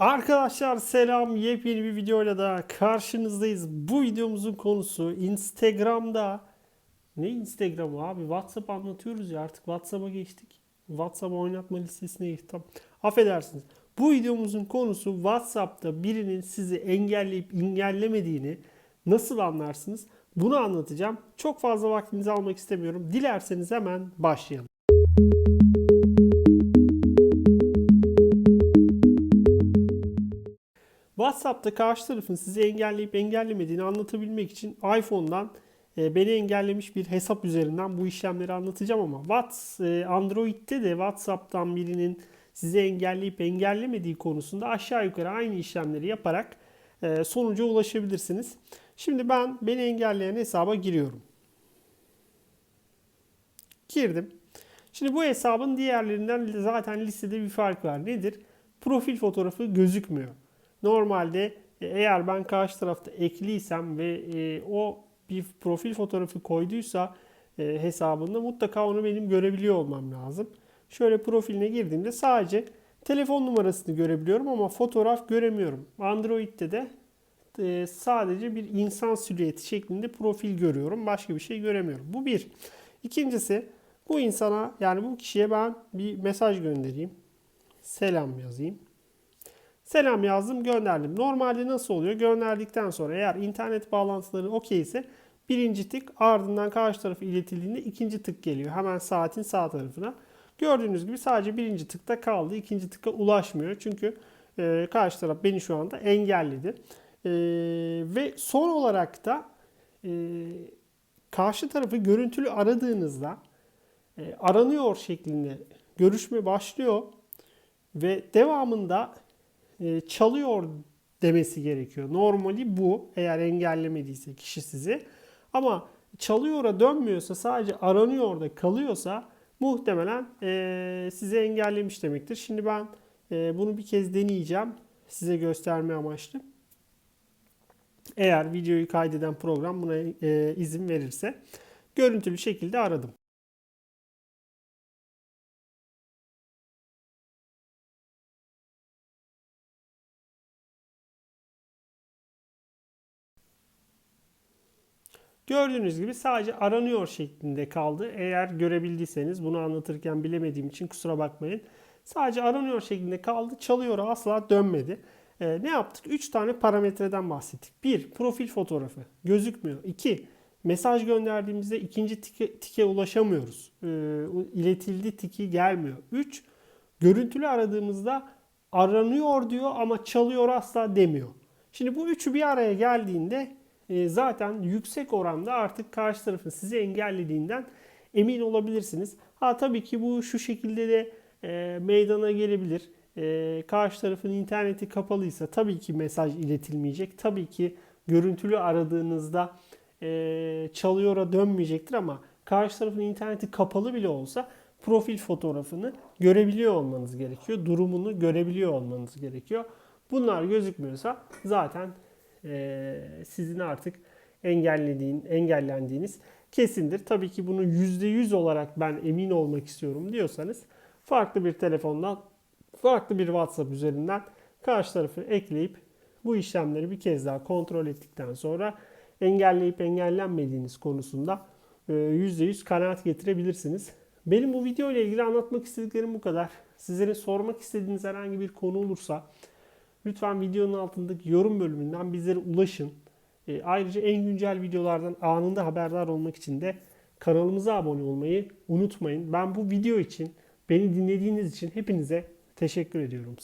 Arkadaşlar selam. Yepyeni bir videoyla da karşınızdayız. Bu videomuzun konusu Instagram'da ne Instagram'ı abi? WhatsApp anlatıyoruz ya artık WhatsApp'a geçtik. WhatsApp oynatma listesine geçtik. Affedersiniz. Bu videomuzun konusu WhatsApp'ta birinin sizi engelleyip engellemediğini nasıl anlarsınız? Bunu anlatacağım. Çok fazla vaktinizi almak istemiyorum. Dilerseniz hemen başlayalım. WhatsApp'ta karşı tarafın sizi engelleyip engellemediğini anlatabilmek için iPhone'dan e, beni engellemiş bir hesap üzerinden bu işlemleri anlatacağım ama Whats e, Android'de de WhatsApp'tan birinin sizi engelleyip engellemediği konusunda aşağı yukarı aynı işlemleri yaparak e, sonuca ulaşabilirsiniz. Şimdi ben beni engelleyen hesaba giriyorum. Girdim. Şimdi bu hesabın diğerlerinden zaten listede bir fark var. Nedir? Profil fotoğrafı gözükmüyor. Normalde e, eğer ben karşı tarafta ekliysem ve e, o bir profil fotoğrafı koyduysa e, hesabında mutlaka onu benim görebiliyor olmam lazım. Şöyle profiline girdiğimde sadece telefon numarasını görebiliyorum ama fotoğraf göremiyorum. Android'de de sadece bir insan silüeti şeklinde profil görüyorum. Başka bir şey göremiyorum. Bu bir. İkincisi bu insana yani bu kişiye ben bir mesaj göndereyim. Selam yazayım. Selam yazdım gönderdim. Normalde nasıl oluyor? Gönderdikten sonra eğer internet bağlantıları okey ise birinci tık ardından karşı tarafa iletildiğinde ikinci tık geliyor. Hemen saatin sağ tarafına. Gördüğünüz gibi sadece birinci tıkta kaldı. ikinci tıka ulaşmıyor. Çünkü e, karşı taraf beni şu anda engelledi. E, ve son olarak da e, karşı tarafı görüntülü aradığınızda e, aranıyor şeklinde görüşme başlıyor ve devamında e, çalıyor demesi gerekiyor. Normali bu eğer engellemediyse kişi sizi. Ama çalıyor'a dönmüyorsa sadece aranıyor da kalıyorsa muhtemelen e, sizi engellemiş demektir. Şimdi ben e, bunu bir kez deneyeceğim size gösterme amaçlı. Eğer videoyu kaydeden program buna e, izin verirse görüntülü şekilde aradım. Gördüğünüz gibi sadece aranıyor şeklinde kaldı. Eğer görebildiyseniz bunu anlatırken bilemediğim için kusura bakmayın. Sadece aranıyor şeklinde kaldı. Çalıyor asla dönmedi. Ee, ne yaptık? 3 tane parametreden bahsettik. 1. Profil fotoğrafı. Gözükmüyor. 2. Mesaj gönderdiğimizde ikinci tike, tike ulaşamıyoruz. Ee, iletildi tiki gelmiyor. 3. Görüntülü aradığımızda aranıyor diyor ama çalıyor asla demiyor. Şimdi bu üçü bir araya geldiğinde zaten yüksek oranda artık karşı tarafın sizi engellediğinden emin olabilirsiniz. Ha tabii ki bu şu şekilde de e, meydana gelebilir. E, karşı tarafın interneti kapalıysa tabii ki mesaj iletilmeyecek. Tabii ki görüntülü aradığınızda e, çalıyora dönmeyecektir ama karşı tarafın interneti kapalı bile olsa profil fotoğrafını görebiliyor olmanız gerekiyor. Durumunu görebiliyor olmanız gerekiyor. Bunlar gözükmüyorsa zaten sizin artık engellediğin, engellendiğiniz kesindir. Tabii ki bunu %100 olarak ben emin olmak istiyorum diyorsanız farklı bir telefondan, farklı bir WhatsApp üzerinden karşı tarafı ekleyip bu işlemleri bir kez daha kontrol ettikten sonra engelleyip engellenmediğiniz konusunda %100 kanaat getirebilirsiniz. Benim bu video ile ilgili anlatmak istediklerim bu kadar. Sizlerin sormak istediğiniz herhangi bir konu olursa Lütfen videonun altındaki yorum bölümünden bizlere ulaşın. E, ayrıca en güncel videolardan anında haberdar olmak için de kanalımıza abone olmayı unutmayın. Ben bu video için, beni dinlediğiniz için hepinize teşekkür ediyorum.